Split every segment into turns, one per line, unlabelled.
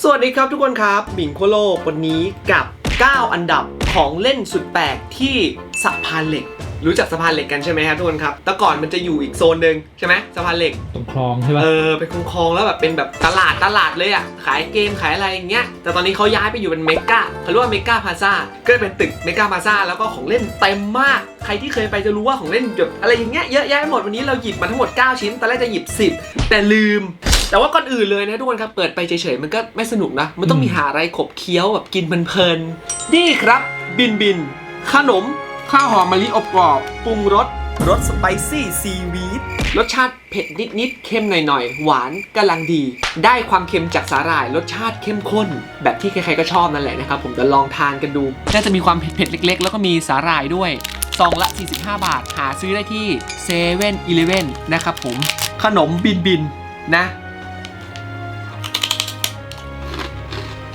สวัสดีครับทุกคนครับหมิงโคโลกวันนี้กับ 9 อันดับของเล่นสุดแปลกที่สะพานเหล็ก รู้จักสะพานเหล็กกันใช่ไหมครับทุกคนครับ แต่ก่อนมันจะอยู่อีกโซนหนึ่งใช่ไหมสะพานเหล็ก
ตรงคลองใช่ป่ะ
เออเป็นคลองๆแล้วแบบเป็นแบบตลาดตลาดเลยอะ ขายเกมขายอะไรอย่างเงี้ย แต่ตอนนี้เขาย้ายไปอยู่เป็นเมกาเขาเรียกว่าเมกาพาซาก็เลยเป็นตึกเมกาพาซาแล้วก็ของเล่นเต็มมาก ใครที่เคยไปจะรู้ว่าของเล่นแบบอะไรอย่างเงี้ยเยอะแยะไปหมดวันนี้เราหยิบมาทั้งหมด 9 ชิ้น ตอนแรกจะหยิบ 10 แต่ลืม แต่ว่าก่อนอื่นเลยนะทุกคนครับ เปิดไปเฉยๆ มันก็ไม่สนุกนะ มันต้องมีหาอะไรขบเคี้ยวแบบกินเพลินๆ นี่ครับ บินบิน ขนม ข้าวหอมมะลิอบกรอบ ปรุงรส รสสไปซี่ซีวีดรสชาติเผ็ดนิดๆ เค็มหน่อยๆ หวานกำลังดี ได้ความเค็มจากสาหร่าย รสชาติเข้มข้น แบบที่ใครๆ ก็ชอบนั่นแหละนะครับ ผมจะลองทานกันดู น่าจะมีความเผ็ดๆ เล็ก ๆ แล้วก็มีสาหร่ายด้วยซองละ 45 บาท หาซื้อได้ที่เซเว่นอีเลเว่นนะครับผม ขนมบินบินนะ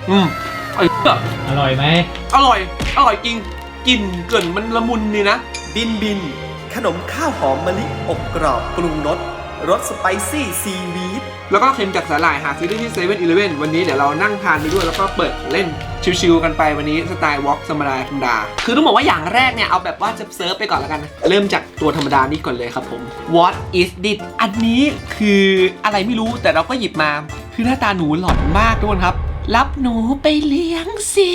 อืมไอ้เหี้ย
อร่อยไหม
อร่อย อร่อยจริงกลิ่นเกลิ่นมันละมุนนี่นะ บินบิน ขนมข้าวหอมมะลิอบกรอบปรุงรสรสสไปซี่ซีวีดแล้วก็เค็มจากสาหร่ายหาซื้อได้ที่เซเว่นอีเลเว่นวันนี้เดี๋ยวเรานั่งทานไปด้วยแล้วก็เปิดเล่นชิวๆกันไปวันนี้สไตล์วอล์กธรรมดาธรรมดา คือต้องบอกว่าอย่างแรกเนี่ย เอาแบบว่าจะเซิร์ฟไปก่อนแล้วกันนะเริ่มจากตัวธรรมดานี่ก่อนเลยครับผม What is this อันนี้คืออะไรไม่รู้แต่เราก็หยิบมา คือหน้าตาหนูหล่อนมากทุกคนครับ รับหนูไปเลี้ยงสิ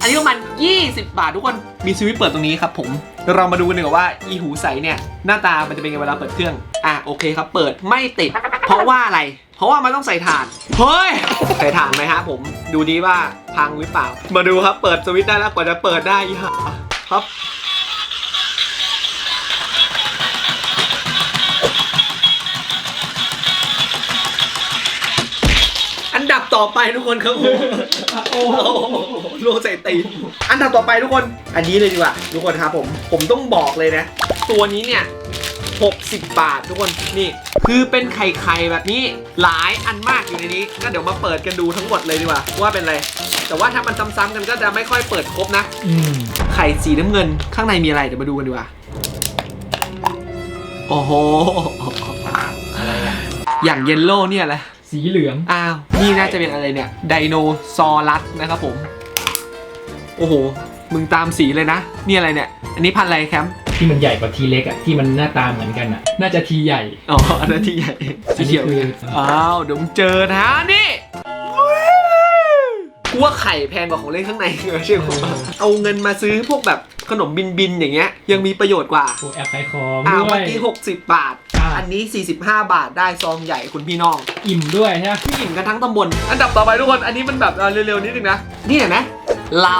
อันนี้ประมาณ20 บาททุกคนมีสวิตช์เปิดตรงนี้ครับผมเรามาดูกันดีกว่าว่าอีหูใสเนี่ยหน้าตามันจะเป็นไงเวลาเปิดเครื่องอะโอเคครับ เปิดไม่ติด เพราะว่าอะไร เพราะว่ามันต้องใส่ถ่านเฮ้ยใส่ถ่านไหมฮะผมดูดีว่าพังหรือเปล่า มาดูครับเปิดสวิตช์ได้แล้วกว่าจะเปิดได้อีห่าครับ ต่อไปทุกคนครับผมโอ้โหลงใส่ตีนอันดับต่อไปทุกคน อันนี้เลยดีกว่าทุกคนครับผมผมต้องบอกเลยนะ ตัวนี้เนี่ย60 บาททุกคนนี่ คือเป็นไข่ไข่แบบนี้หลายอันมากอยู่ในนี้ก็เดี๋ยวมาเปิดกันดูทั้งหมดเลยดีกว่าว่าเป็นอะไร แต่ว่าถ้ามันซ้ำๆกันก็จะไม่ค่อยเปิดครบนะ
อื
ไข่สีน้ำเงินข้างในมีอะไรเดี๋ยวมาดูกันดีกว่าโอ้โห อย่างเยลโล่เนี่ยแหละ
สีเหลือง
อ้าว นี่น่าจะเป็นอะไรเนี่ย ไดโนซอรัสนะครับผม โอ้โห มึงตามสีเลยนะ นี่อะไรเนี่ย อันนี้พันธุ์อะไรแคมป์
ที่มันใหญ่กว่าทีเล็กอะที่มันหน้าตาเหมือนกันอะน่าจะทีใหญ่
อ๋อ อันนั้นที่ใหญ่สีเขียว
อันนี้
เนี่ย
คือ
อ้าว เดี๋ยวมึงเจอนะนี่ กูว่าไข่แพงกว่าของเล่นข้างในเหรอเชื่อผมเอาเงินมาซื้อพวกแบบขนมบินบินๆอย่างเงี้ยยังมีประโยชน์กว่า
พวกแอปขายของ
อ้าว
ด้ว
เมื่อย กี้60 บาท
อ่า
อันนี้ 45 บาทได้ซองใหญ่คุณพี่น้อง
อิ่มด้วยใช่ไหม
พี่อิ่มกันทั้งตำบลอันดับต่อไปทุกคนอันนี้มันแบบเอาเร็วๆนิดนึงนะ นี่เห็นไหมเรา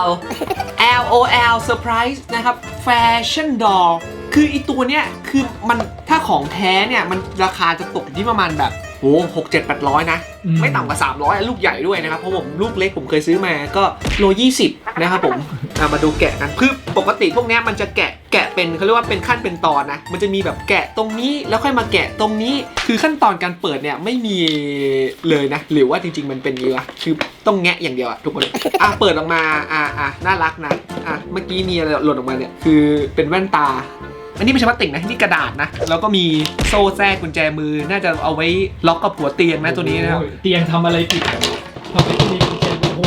L O L Surprise นะครับ Fashion Doll คืออีตัวเนี้ยคือมันถ้าของแท้เนี่ยมันราคาจะตกอยู่ที่ประมาณแบบ โอ้หกเจ็ดแปดร้อยนะไม่ต่ำกว่า300อะลูกใหญ่ด้วยนะครับ เพราะผมลูกเล็กผมเคยซื้อมาก็โล20นะครับผมอะมาดูแกะกันคือปกติพวกเนี้ยมันจะแกะแกะเป็นเขาเรียกว่าเป็นขั้นเป็นตอนนะ มันจะมีแบบแกะตรงนี้แล้วค่อยมาแกะตรงนี้ คือขั้นตอนการเปิดเนี่ยไม่มีเลยนะ หรือว่าจริง ๆ มันเป็นอย่างนี้วะคือต้องแงะอย่างเดียวอะทุกคนอะเปิดออกมาอะอะน่ารักนะอะเมื่อกี้มีอะไรหล่นออกมาเนี่ยคือเป็นแว่นตา อันนี้ไม่ใช่พลาสติกนะนี่กระดาษนะ แล้วก็มีโซ่แทรกกุญแจมือ น่าจะเอาไว้ล็อกกับหัวเตียงนะตัวนี้นะครับ
เตียงทำอะไรผิดทำไมต้องมีกุญแจโอ้โห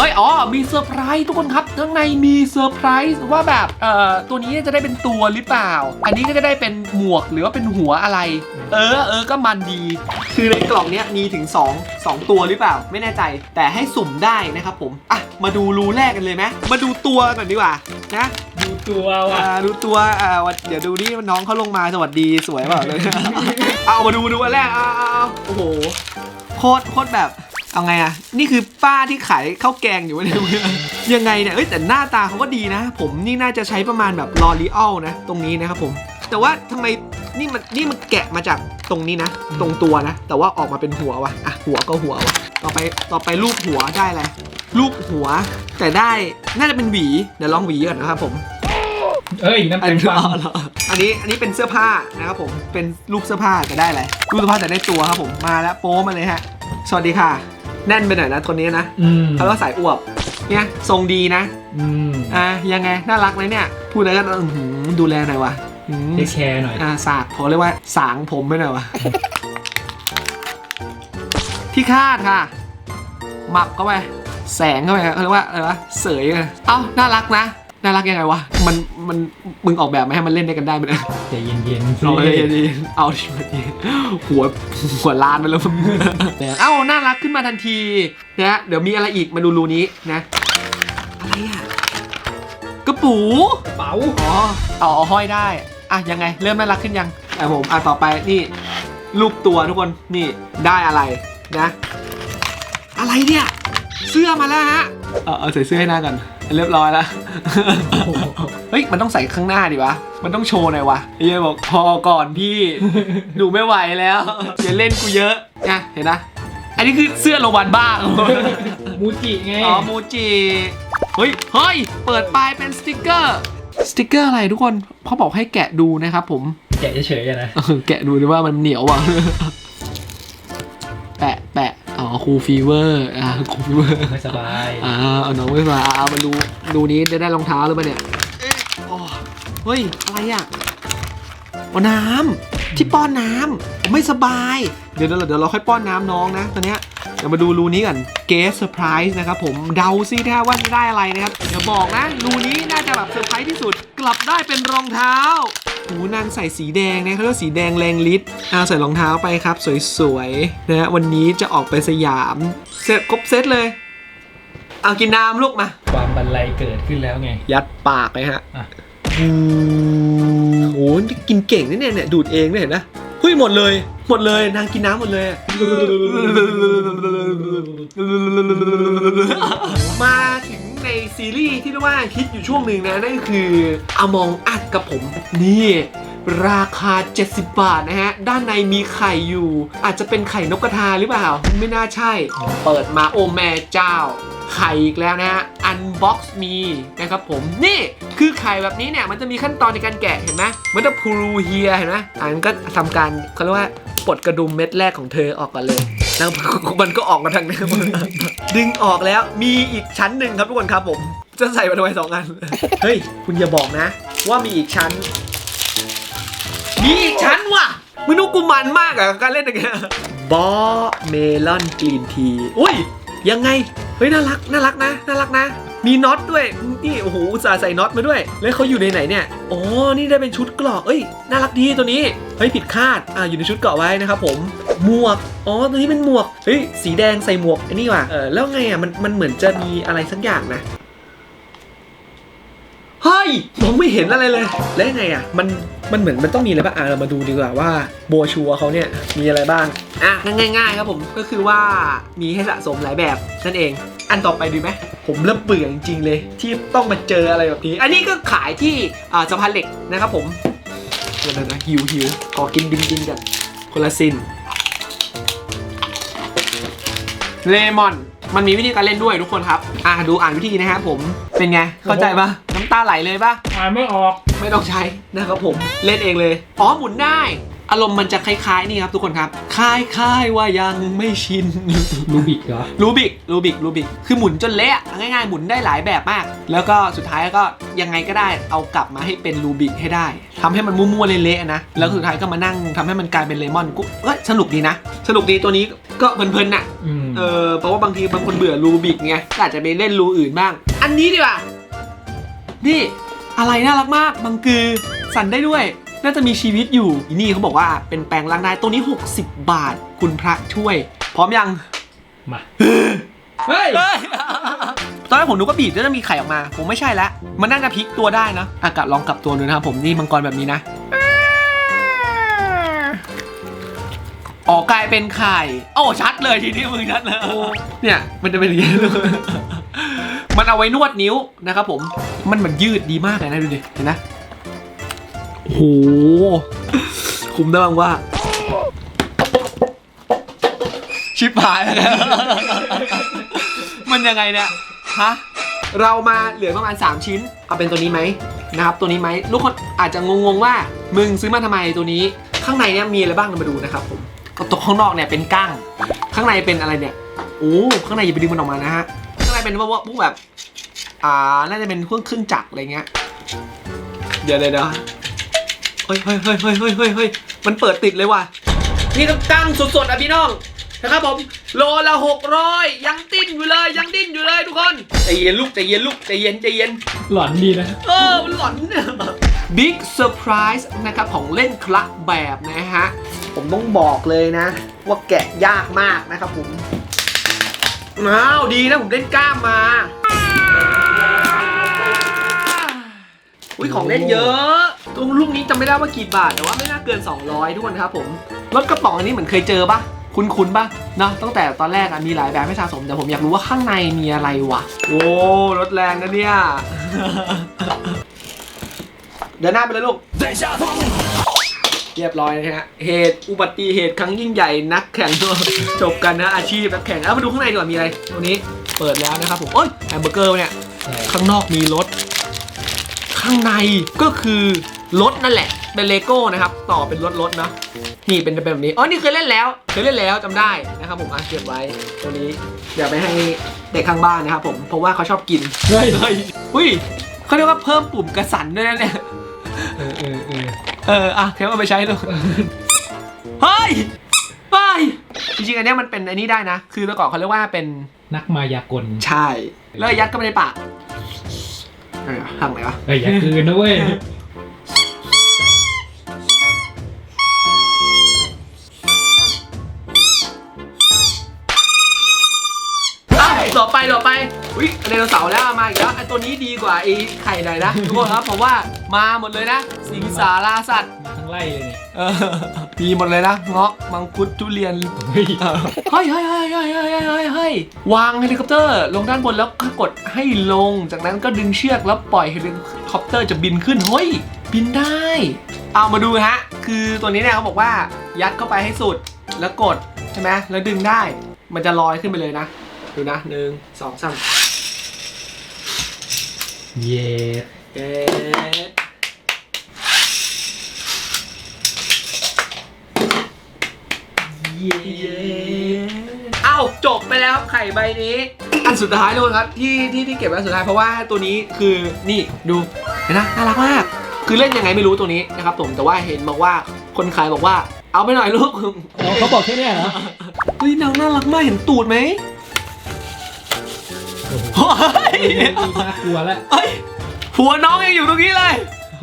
เฮ้ย อ๋อ มีเซอร์ไพรส์ทุกคนครับข้างในมีเซอร์ไพรส์ว่าแบบ เอ่อ ตัวนี้จะได้เป็นตัวหรือเปล่า อันนี้ก็จะได้เป็นหมวกหรือว่าเป็นหัวอะไร เออ เออ ก็มันดี คือในกล่องเนี้ยมีถึง 2 2 ตัวหรือเปล่า ไม่แน่ใจ แต่ให้สุ่มได้นะครับผม อะ มาดูรูแรกกันเลยไหมมาดูตัวก่อนดีกว่า นะ
ดูตัวว่ะ
อ่าดูตัว อ่าวันเดี๋ยวดูนี่น้องเขาลงมาสวัสดีสวยเปล่าเลย เอามาดูดูอันแรกเอาเอาเอาโอ้โห โคตรโคตรแบบ เอาไงอะนี่คือป้าที่ขายข้าวแกงอยู่วะเนี่ยยังไงเนี่ยเอ้ยแต่หน้าตาเขาก็ดีนะ ผมนี่น่าจะใช้ประมาณแบบลอรีอลนะ ตรงนี้นะครับผม แต่ว่าทำไมนี่มันนี่มันแกะมาจากตรงนี้นะ ตรงตัวนะ แต่ว่าออกมาเป็นหัววะอะหัวก็หัววะต่อไปต่อไปรูปหัวได้อะไรรูปหัว แต่ได้น่าจะเป็นหวีเดี๋ยวลองหวีก่อนนะครับผม
เอ้ยน้ำ
อั
แข็
น
ง
นี้
ฟัง
อ๋อเหรออันนี้อันนี้เป็นเสื้อผ้านะครับผมเป็นรูปเสื้อผ้าแต่ได้อะไรรูปเสื้อผ้าแต่ได้ตัวครับผมมาแล้วโป้มาเลยฮะสวัสดีค่ะ แน่นไปหน่อยนะตัวนี้นะ
อืม
เขาเรียกว่าสายอวบเนี่ยทรงดีนะ
อืม
อะยังไงน่ารักไหมเนี่ยพูดแล้วก็อื้อหือดูแลหน่อยวะอืม
เทคแคร์หน่อย
อ่าสากผมเรียกว่าสางผมไปหน่อยวะ ที่คาดค่ะ หมับเข้าไป แสงเข้าไปเขาเรียกว่าอะไรวะ เสยอะเอ้า น่ารักนะ น่ารักยังไงวะ มัน มัน มึงออกแบบมาให้มันเล่นได้กันได้ไหมเนี่ย
ใจเย็นๆสิ
เอาเลยดีเอาดิมาดีหัว หัวล้านไปแล้วมึงเอ้า น่ารักขึ้นมาทันทีนะเดี๋ยวมีอะไรอีกมาดูรูนี้นะ อะไรอะ กระปู
กระเป๋า
อ๋อ เอาเอาห้อยได้ อะ ยังไง เริ่มน่ารักขึ้นยังอะผม อะ ต่อไป นี่รูปตัวทุกคน นี่ ได้อะไรนะ อะไรเนี่ย เสื้อมาแล้วฮะ เอาเอาใส่เสื้อให้หน้ากัน เรียบร้อยแล้ว เฮ้ย มันต้องใส่ข้างหน้าดิวะ มันต้องโชว์หน่อยวะไอ้เหี้ยบอกพอก่อนพี่ดูไม่ไหวแล้วอย่าเล่นกูเยอะนะเห็นนะ อันนี้คือเสื้อโรวันบ้าง
มูจิไง
อ๋อ มูจิ เฮ้ย เฮ้ย เปิดปลายเป็นสติกเกอร์ สติกเกอร์อะไรทุกคนเขาบอกให้แกะดูนะครับผม
แกะเฉยๆอะนะ
เออแกะดูดิว่ามันเหนียวว่ะ แปะแปะ อ๋อคูฟีเวอร์อ่าคูฟีเวอร์
ไม่สบาย
อ่าเอาน้องไม่มาเอามาดูดูนี้จะได้รองเท้าหรือเปล่าเนี่ยเอ๊ะอ๋อเฮ้ยอะไรอะเอาน้ำที่ป้อนน้ำไม่สบาย เดี๋ยวเดี๋ยวเดี๋ยวเราค่อยป้อนน้ำน้องนะตอนเนี้ยเดี๋ยวมาดูรูนี้ก่อนเกสเซอร์ไพรส์นะครับผมเดาซินะว่าจะได้อะไรนะครับอย่าบอกนะรูนี้น่าจะแบบเซอร์ไพรส์ที่สุด กลับได้เป็นรองเท้า หูนางใส่สีแดงนะเขาเรียกว่าสีแดงแรงฤทธิ์เอาใส่รองเท้าไปครับ สวยๆนะฮะวันนี้จะออกไปสยาม เสร็จครบเซตเลย เอากินน้ำลูกมา
ความบันไลเกิดขึ้นแล้วไง
ยัดปากไปฮะ
อะ
อืมโอ้โหนี่กินเก่งนะเนี่ยเนี่ยดูดเองเนี่ยเห็นนะ เฮ้ยหมดเลย หมดเลยนางกินน้ำหมดเลยอะมาถึงในซีรีส์ที่เรียกว่าฮิตอยู่ช่วงหนึ่งนะนั่นก็คืออมองอัดกับผมนี่ราคา 70 บาทนะฮะ ด้านในมีไข่อยู่ อาจจะเป็นไข่นกกระทาหรือเปล่า ไม่น่าใช่ เปิดมาโอแม่เจ้า ไข่อีกแล้วนะฮะอันบ็อกซ์มีนะครับผมนี่คือไข่แบบนี้เนี่ยมันจะมีขั้นตอนในการแกะเห็นไหมมันจะพูรูเฮียเห็นไหมอันก็ทำการเขาเรียกว่าปลดกระดุมเม็ดแรกของเธอออกก่อนเลยแล้วมันก็ออกมาทางนี้ดึงออกแล้วมีอีกชั้นหนึ่งครับทุกคนครับผม จะใส่มาทำไมสองอัน เฮ้ย คุณอย่าบอกนะ ว่ามีอีกชั้น มีอีกชั้นว่ะมึงดูกูมันมากอะกับการเล่นอย่างเงี้ยบอเมลอนกรีนที อุ้ย ยังไง เฮ้ยน่ารักน่ารักนะน่ารักนะ มีน็อตด้วยนี่โอ้โหอุตส่าห์ใส่น็อตมาด้วย แล้วเขาอยู่ในไหนเนี่ยอ๋อนี่ได้เป็นชุดเกราะเอ้ยน่ารักดีตัวนี้เฮ้ยผิดคาดอ่าอยู่ในชุดเกราะไว้นะครับผมหมวกอ๋อตัวนี้เป็นหมวกเฮ้ยสีแดงใส่หมวกอันนี้ว่ะเออแล้วไงอะมันมันเหมือนจะมีอะไรสักอย่างนะ เฮ้ยมองไม่เห็นอะไรเลย แล้วยังไงอะ มัน มันเหมือนมันต้องมีอะไรบ้าง อะ เรามาดูดีกว่าว่าโบชัวเขาเนี่ยมีอะไรบ้าง อะ ง่ายๆครับผม ก็คือว่ามีให้สะสมหลายแบบนั่นเอง อันต่อไปดีไหม ผมเริ่มเบื่อจริงๆเลย ที่ต้องมาเจออะไรแบบนี้ อันนี้ก็ขายที่อ่าสะพานเหล็กนะครับผมเดี๋ยวนะหิวหิวขอกินบินบินกันคนละซินเลมอน มันมีวิธีการเล่นด้วยทุกคนครับ อะดูอ่านวิธีนะครับผม เป็นไง เข้าใจปะ ตาไหลเลยปะ
อ่านไม่ออก
ไม่ต้องใช้นะครับผมเล่นเองเลยอ๋อหมุนได้ อารมณ์มันจะคล้ายๆนี่ครับทุกคนครับคล้ายๆว่ายังไม่ชิน
รูบิกเหรอ
รูบิกรูบิกรูบิก คือหมุนจนเละอะง่ายๆ หมุนได้หลายแบบมาก แล้วก็สุดท้ายก็ยังไงก็ได้ เอากลับมาให้เป็นรูบิกให้ได้ ทำให้มันมั่วๆเละๆนะ แล้วสุดท้ายก็มานั่งทำให้มันกลายเป็นเลมอนกูเอ้ยสนุกดีนะ สนุกดีตัวนี้ก็เพลินๆน่ะ
อืม
เออเพราะว่าบางทีบางคนเบื่อรูบิกไงก็อาจจะไปเล่นรูอื่นบ้าง อันนี้ดีกว่า นี่อะไรน่ารักมากบังกือ สั่นได้ด้วย น่าจะมีชีวิตอยู่อีนี่เขาบอกว่าเป็นแปลงร่างได้ตัวนี้ 60 บาท คุณพระช่วย พร้อมยัง
มา เฮ้ย
ตอนแรกผมนึกว่าบีดจะมีไข่ออกมา ผมไม่ใช่แล้ว มันน่าจะพลิกตัวได้นะอากาศลองกลับตัวดูนะครับผมนี่มังกรแบบนี้นะออกกลายเป็นไข่ โอ้ชัดเลยทีนี้มึงชัดเลยเนี่ยมันจะเป็นอย่างนี้เลยมันเอาไว้นวดนิ้วนะครับผม มันเหมือนยืดดีมากเลยนะดูดิ เห็นนะโอ้โห คุ้มได้บ้างว่า ชิบหายแล้วมันยังไงเนี่ย ฮะ เรามาเหลือประมาณ 3 ชิ้น เอาเป็นตัวนี้ไหมนะครับ ตัวนี้ไหมลูกคนอาจจะงงๆว่า มึงซื้อมาทำไมตัวนี้ ข้างในเนี่ยมีอะไรบ้างเรามาดูนะครับผมตัวข้างนอกเนี่ยเป็นก้าง ข้างในเป็นอะไรเนี่ย โอ้ ข้างในอย่าไปดึงมันออกมานะฮะ ข้างในเป็นพวกพวกแบบ อ่า น่าจะเป็นเครื่องเครื่องจักรอะไรเงี้ย เดี๋ยวเดี๋ยวเดี๋ยวเฮ้ยเฮ้ยเฮ้ยเฮ้ยเฮ้ยเฮ้ยเฮ้ยมันเปิดติดเลยว่ะ นี่ต้องกั้งสดๆอะพี่น้องนะครับผมโลละหกร้อยยังติ้นอยู่เลยเย็นลูกใจเย็นลูกใจเย็นใจเย็น
หลอนดีนะ
เออมันหลอนเนี่ยบิ๊กเซอร์ไพรส์นะครับของเล่นคละแบบนะฮะ ผมต้องบอกเลยนะ ว่าแกะยากมากนะครับผมอ้าวดีนะผมเล่นกล้ามมา ของเล่นเยอะตรงลูกนี้จำไม่ได้ว่ากี่บาทแต่ว่าไม่น่าเกิน 200 ทุกคนครับผมรถกระป๋องอันนี้เหมือนเคยเจอปะคุ้นๆปะเนอะตั้งแต่ตอนแรกอะมีหลายแบบให้สะสมแต่ผมอยากรู้ว่าข้างในมีอะไรวะ โอ้รถแรงนะเนี่ย เดินหน้าไปเลยลูกเรียบร้อยนะฮะ เหตุอุบัติเหตุครั้งยิ่งใหญ่นักแข่งจบกันนะอาชีพนักแข่งเอามาดูข้างในดีกว่ามีอะไร ตัวนี้เปิดแล้วนะครับผมเอ้ยแฮมเบอร์เกอร์เนี่ย
ใช่
ข้างนอกมีรถ ข้างในก็คือรถนั่นแหละ เป็นเลโก้นะครับ ต่อเป็นรถรถๆนะนี่เป็นเป็นแบบนี้ อ๋อ นี่เคยเล่นแล้ว เคยเล่นแล้วจำได้นะครับผมอะเก็บไว้ตัวนี้ เดี๋ยวไปให้เด็กข้างบ้านนะครับผม เพราะว่าเขาชอบกิน
เฮ้ย
เฮ้ยอุ้ยเขาเรียกว่าเพิ่มปุ่มกระสันด้วยนะเนี่ย
เออเออเออ
เอออะแค่เอาไปใช้ดูเฮ้ยเฮ้ยจริงๆอันเนี้ยมันเป็นไอันนี้ได้นะ คือแต่ก่อนเขาเรียกว่าเป็น
นักมายากล
ใช่ แล้วยัดเข้าไปในปาก เออทำไงวะ
เฮ้ยอย่าคืนนะเว้ย
วิไดโนเสาร์แล้วมาอีกแล้วไอตัวนี้ดีกว่าไอไข่หน่อยนะทุกคนครับผมว่ามาหมดเลยนะ สิงสาราสัตว์
ทั้งไล่เลยเนี่ย
ดีหมดเลยนะเงาะมังคุดทุเรียน
เฮ้ย
เฮ้ยเฮ้ยเฮ้ยเฮ้ยเฮ้ยเฮ้ยวางเฮลิคอปเตอร์ ลงด้านบนแล้วกดให้ลง จากนั้นก็ดึงเชือกแล้วปล่อยเฮลิคอปเตอร์จะบินขึ้นเฮ้ยบินได้ เอามาดูฮะ คือตัวนี้เนี่ยเขาบอกว่ายัดเข้าไปให้สุดแล้วกดใช่ไหมแล้วดึงได้ มันจะลอยขึ้นไปเลยนะ ดูนะหนึ่งสองสาม
เย็ด
เอ๊ะเย้เอ้าจบไปแล้วครับไข่ใบนี้ อันสุดท้ายเลยครับที่ที่ที่เก็บไว้อันสุดท้ายเพราะว่าตัวนี้คือนี่ดูเห็นนะน่ารักมาก คือเล่นยังไงไม่รู้ตัวนี้นะครับผมแต่ว่าเห็นบอกว่าคนขายบอกว่า เอาไปหน่อยลูก
อ๋อเขาบอกแค่เนี้ยเหรอ
เฮ้ยนางน่ารักมากเห็นตูดไหม
โอ้โห
เฮ้ย
น่ากลัวแล้ว
เฮ้ยหัวน้องยังอยู่ตรงนี้เลย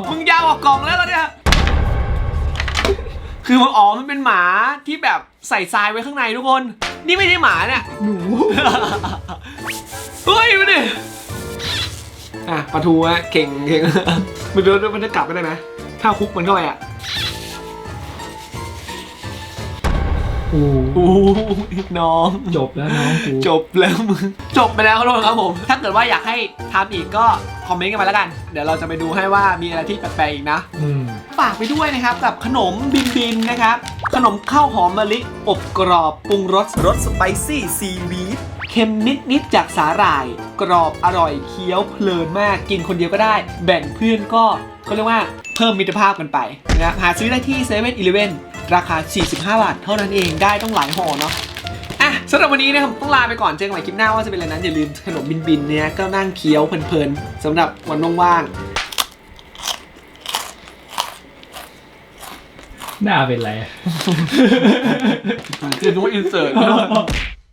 มึงยาวกว่ากล่องแล้วเหรอเนี่ย คือมันอ๋อมันเป็นหมาที่แบบใส่ทรายไว้ข้างในทุกคน นี่ไม่ใช่หมาเนี่ย
หนู
เฮ้ยมาดิอะปลาทูอะเก่งเก่งมันจะมันจะกลับไปได้ไหมถ้าคุกมันเข้าไปอะ
โอ้
โอ้ยน้อง
จบแล้วน้องกู
จบแล้วมึงจบไปแล้วครับทุกคนครับผม ถ้าเกิดว่าอยากให้ทำอีกก็คอมเมนต์กันมาแล้วกัน เดี๋ยวเราจะไปดูให้ว่ามีอะไรที่แปลกๆอีกนะ
อืม
ฝากไปด้วยนะครับกับขนมบินบินนะครับ ขนมข้าวหอมมะลิอบกรอบปรุงรสรสสไปซี่ซีวีดเค็มนิดนิดๆจากสาหร่าย กรอบอร่อยเคี้ยวเพลินมากกินคนเดียวก็ได้ แบ่งเพื่อนก็เขาเรียกว่าเพิ่มมิตรภาพกันไปนะครับหาซื้อได้ที่7 e เ e ่ e อ ราคา 45 บาท เท่านั้นเองได้ต้องหลายห่อเนาะอะสำหรับวันนี้นะครับต้องลาไปก่อนเจอกันใหม่คลิปหน้าว่าจะเป็นอะไรนั้นอย่าลืมขนมบินบินๆเนี่ยก็นั่งเคี้ยวเพลินๆสำหรับวันว่าง
หน้าเป็นไรอะ
ๆคือต้องอินเสิร์ต